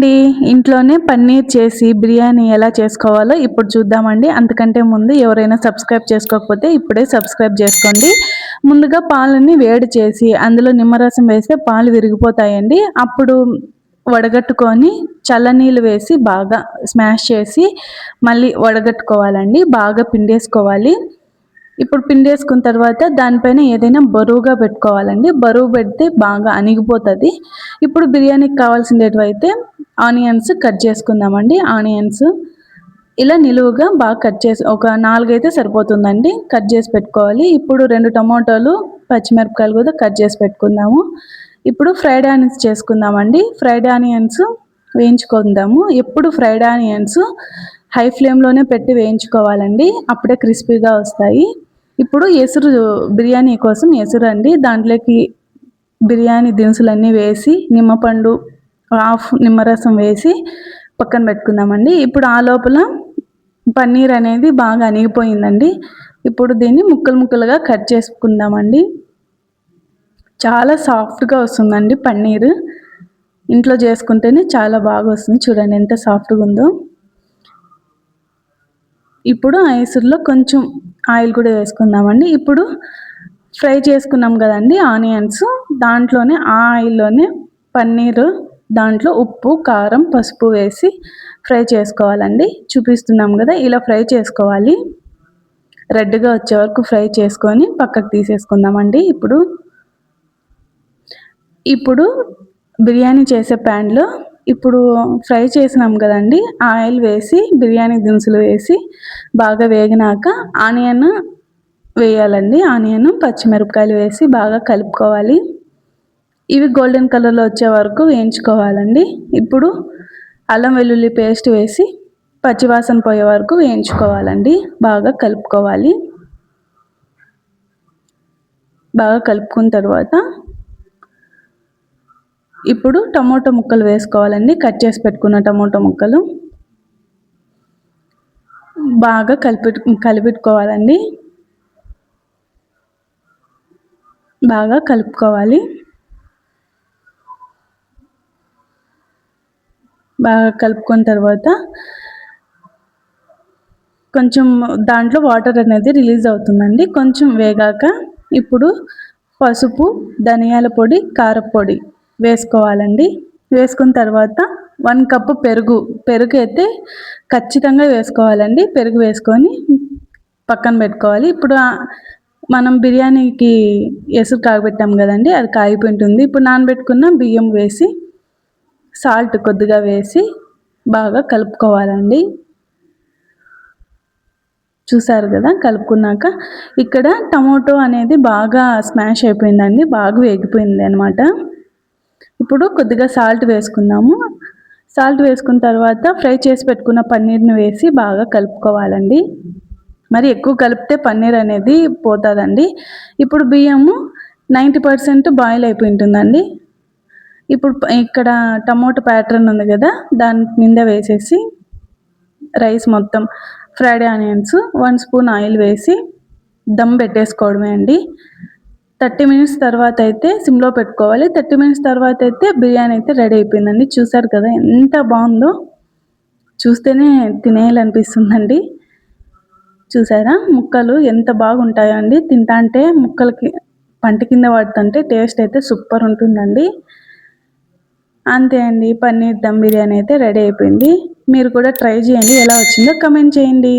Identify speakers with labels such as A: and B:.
A: అండి ఇంట్లోనే పన్నీర్ చేసి బిర్యానీ ఎలా చేసుకోవాలో ఇప్పుడు చూద్దామండి. అంతకంటే ముందు ఎవరైనా సబ్స్క్రైబ్ చేసుకోకపోతే ఇప్పుడే సబ్స్క్రైబ్ చేసుకోండి. ముందుగా పాలని వేడి చేసి అందులో నిమ్మరసం వేస్తే పాలు విరిగిపోతాయండి. అప్పుడు వడగట్టుకొని చల్లనీళ్ళు వేసి బాగా స్మాష్ చేసి మళ్ళీ వడగట్టుకోవాలండి. బాగా పిండేసుకోవాలి. ఇప్పుడు పిండి వేసుకున్న తర్వాత దానిపైన ఏదైనా బరువుగా పెట్టుకోవాలండి. బరువు పెడితే బాగా అణిగిపోతుంది. ఇప్పుడు బిర్యానీకి కావాల్సినవి అయితే ఆనియన్స్ కట్ చేసుకుందామండి. ఆనియన్స్ ఇలా నిలువుగా బాగా కట్ చేసి ఒక నాలుగైతే సరిపోతుందండి. కట్ చేసి పెట్టుకోవాలి. ఇప్పుడు రెండు టమాటోలు పచ్చిమిరపకాయలు కూడా కట్ చేసి పెట్టుకుందాము. ఇప్పుడు ఫ్రైడ్ ఆనియన్స్ చేసుకుందామండి. ఫ్రైడ్ ఆనియన్స్ వేయించుకుందాము. ఎప్పుడు ఫ్రైడ్ ఆనియన్స్ హై ఫ్లేమ్లోనే పెట్టి వేయించుకోవాలండి. అప్పుడే క్రిస్పీగా వస్తాయి. ఇప్పుడు ఎసురు బిర్యానీ కోసం ఎసురు అండి. దాంట్లోకి బిర్యానీ దినుసులన్నీ వేసి నిమ్మపండు హాఫ్ నిమ్మరసం వేసి పక్కన పెట్టుకుందామండి. ఇప్పుడు ఆ లోపల పన్నీర్ అనేది బాగా అనిగిపోయిందండి ఇప్పుడు దీన్ని ముక్కలు ముక్కలుగా కట్ చేసుకుందామండి. చాలా సాఫ్ట్గా వస్తుందండి పన్నీర్. ఇంట్లో చేసుకుంటేనే చాలా బాగా వస్తుంది. చూడండి ఎంత సాఫ్ట్గా ఉందో. ఇప్పుడు ఐసుల్లో కొంచెం ఆయిల్ కూడా వేసుకుందామండి. ఇప్పుడు ఫ్రై చేసుకున్నాం కదండి ఆనియన్స్. దాంట్లోనే ఆ ఆయిల్లోనే పన్నీరు దాంట్లో ఉప్పు కారం పసుపు వేసి ఫ్రై చేసుకోవాలండి. చూపిస్తున్నాం కదా ఇలా ఫ్రై చేసుకోవాలి. రెడ్గా వచ్చే వరకు ఫ్రై చేసుకొని పక్కకు తీసేసుకుందామండి. ఇప్పుడు ఇప్పుడు బిర్యానీ చేసే ప్యాన్లో ఇప్పుడు ఫ్రై చేసినాం కదండి ఆయిల్ వేసి బిర్యానీ దినుసులు వేసి బాగా వేగినాక ఆనియన్ వేయాలండి. ఆనియన్ పచ్చిమిరపకాయలు వేసి బాగా కలుపుకోవాలి. ఇవి గోల్డెన్ కలర్లో వచ్చే వరకు వేయించుకోవాలండి. ఇప్పుడు అల్లం వెల్లుల్లి పేస్ట్ వేసి పచ్చివాసన పోయే వరకు వేయించుకోవాలండి. బాగా కలుపుకోవాలి. బాగా కలుపుకున్న తర్వాత ఇప్పుడు టమోటో ముక్కలు వేసుకోవాలండి. కట్ చేసి పెట్టుకున్న టమోటో ముక్కలు బాగా కలిపి కలిపెట్టుకోవాలండి. బాగా కలుపుకోవాలి. బాగా కలుపుకున్న తర్వాత కొంచెం దాంట్లో వాటర్ అనేది రిలీజ్ అవుతుందండి. కొంచెం వేగాక ఇప్పుడు పసుపు ధనియాల పొడి కారపొడి వేసుకోవాలండి. వేసుకున్న తర్వాత వన్ కప్పు పెరుగు పెరుగు అయితే ఖచ్చితంగా వేసుకోవాలండి. పెరుగు వేసుకొని పక్కన పెట్టుకోవాలి. ఇప్పుడు మనం బిర్యానీకి ఎసురు కాగబెట్టాం కదండి అది కాగిపోయింటుంది. ఇప్పుడు నానబెట్టుకున్న బియ్యం వేసి సాల్ట్ కొద్దిగా వేసి బాగా కలుపుకోవాలండి. చూసారు కదా కలుపుకున్నాక ఇక్కడ టమోటో అనేది బాగా స్మాష్ అయిపోయిందండి బాగా వేగిపోయింది అనమాట ఇప్పుడు కొద్దిగా సాల్ట్ వేసుకుందాము. సాల్ట్ వేసుకున్న తర్వాత ఫ్రై చేసి పెట్టుకున్న పన్నీర్ని వేసి బాగా కలుపుకోవాలండి. మరి ఎక్కువ కలిపితే పన్నీర్ అనేది పోతుందండి. ఇప్పుడు బియ్యము నైంటీ పర్సెంట్ బాయిల్ అయిపోయి ఉంటుందండి ఇప్పుడు ఇక్కడ టమోటో ప్యాటర్న్ ఉంది కదా దాని మీద వేసేసి రైస్ మొత్తం fried onions one spoon oil వేసి దమ్ పెట్టేసుకోవడమే అండి. థర్టీ మినిట్స్ తర్వాత అయితే సిమ్లో పెట్టుకోవాలి. థర్టీ మినిట్స్ తర్వాత అయితే బిర్యానీ అయితే రెడీ అయిపోయిందండి. చూసారు కదా ఎంత బాగుందో. చూస్తేనే తినేయాలనిపిస్తుందండి. చూసారా? ముక్కలు ఎంత బాగుంటాయో అండి. తింటా అంటే ముక్కలకి పంట కింద పడుతుంటే టేస్ట్ అయితే సూపర్ ఉంటుందండి. అంతే అండి. పన్నీర్ దమ్ బిర్యానీ అయితే రెడీ అయిపోయింది. మీరు కూడా ట్రై చేయండి. ఎలా వచ్చిందో కమెంట్ చేయండి.